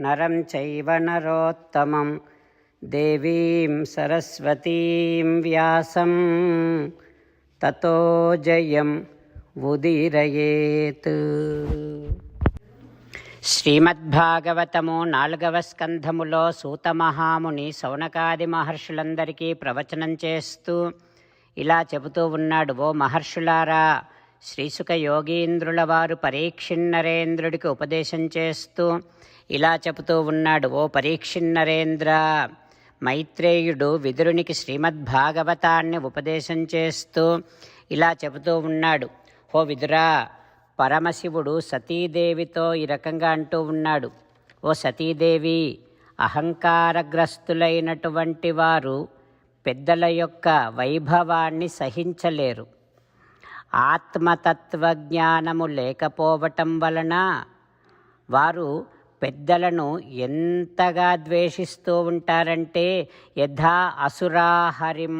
నరం చైవ నరోత్తమం. దేవీం సరస్వతీం వ్యాసం. తతో జయం ఉదీరయేత్. శ్రీమద్భాగవతము నాలుగవ స్కంధములో సూతమహాముని సౌనకాది మహర్షులందరికీ ప్రవచనం చేస్తూ ఇలా చెబుతూ ఉన్నాడు ఓ మహర్షులారా శ్రీసుక యోగీంద్రుల వారు పరీక్షిన్నరేంద్రుడికి ఉపదేశం చేస్తూ ఇలా చెబుతూ ఉన్నాడు ఓ పరీక్షిన్నరేంద్ర మైత్రేయుడు విదురునికి శ్రీమద్భాగవతాన్ని ఉపదేశం చేస్తూ ఇలా చెబుతూ ఉన్నాడు. ఓ విదురా పరమశివుడు సతీదేవితో ఈ రకంగా అంటూ ఉన్నాడు. ఓ సతీదేవి అహంకారగ్రస్తులైనటువంటి వారు పెద్దల యొక్క వైభవాన్ని సహించలేరు. ఆత్మతత్వజ్ఞానము లేకపోవటం వలన వారు పెద్దలను ఎంతగా ద్వేషిస్తూ ఉంటారంటే యథా అసురాహరిం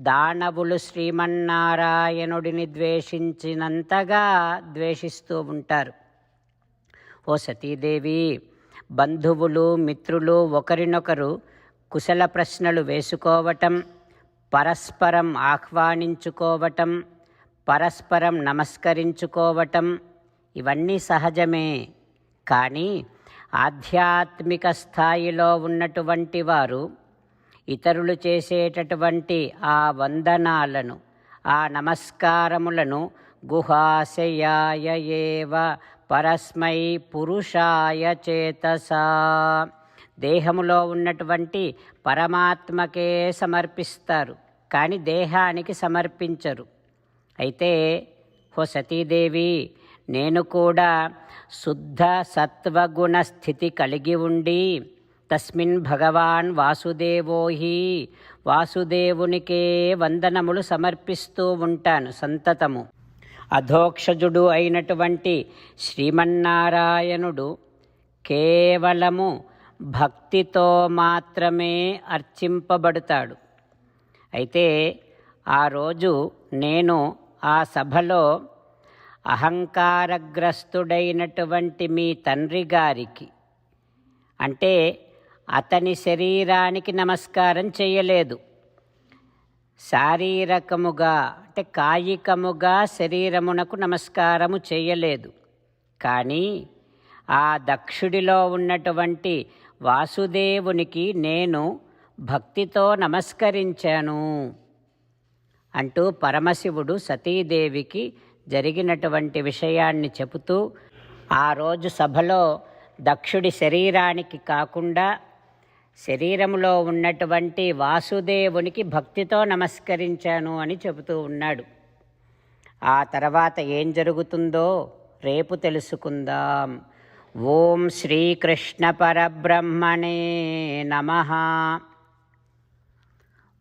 దానవులు శ్రీమన్నారాయణుడిని ద్వేషించినంతగా ద్వేషిస్తూ ఉంటారు. ఓ సతీదేవి బంధువులు మిత్రులు ఒకరినొకరు కుశల ప్రశ్నలు వేసుకోవటం పరస్పరం ఆహ్వానించుకోవటం పరస్పరం నమస్కరించుకోవటం ఇవన్నీ సహజమే. కానీ ఆధ్యాత్మిక స్థాయిలో ఉన్నటువంటి వారు ఇతరులు చేసేటటువంటి ఆ వందనాలను ఆ నమస్కారములను గుహాశయాయ ఏవ పరస్మై పురుషాయ చేతసా. దేహములో ఉన్నటువంటి పరమాత్మకే సమర్పిస్తారు కానీ దేహానికి సమర్పించరు. అయితే హో సతీదేవి నేను కూడా శుద్ధ సత్వగుణ స్థితి కలిగి ఉండి తస్మిన్ భగవాన్ వాసుదేవోహి వాసుదేవునికే వందనములు సమర్పిస్తూ ఉంటాను సంతతము. అధోక్షజుడు అయినటువంటి శ్రీమన్నారాయణుడు కేవలము భక్తితో మాత్రమే అర్చింపబడతాడు. అయితే ఆ రోజు నేను ఆ సభలో అహంకారగ్రస్తుడైనటువంటి మీ తండ్రి గారికి అంటే అతని శరీరానికి నమస్కారం చేయలేదు. శారీరకముగా అంటే కాయికముగా శరీరమునకు నమస్కారము చేయలేదు. కానీ ఆ దక్షుడిలో ఉన్నటువంటి వాసుదేవునికి నేను భక్తితో నమస్కరించాను. అంటూ పరమశివుడు సతీదేవికి జరిగినటువంటి విషయాన్ని చెబుతూ ఆ రోజు సభలో దక్షుడి శరీరానికి కాకుండా శరీరంలో ఉన్నటువంటి వాసుదేవునికి భక్తితో నమస్కరించాను అని చెబుతూ ఉన్నాడు. ఆ తర్వాత ఏం జరుగుతుందో రేపు తెలుసుకుందాం. ఓం శ్రీకృష్ణ పరబ్రహ్మణే నమ.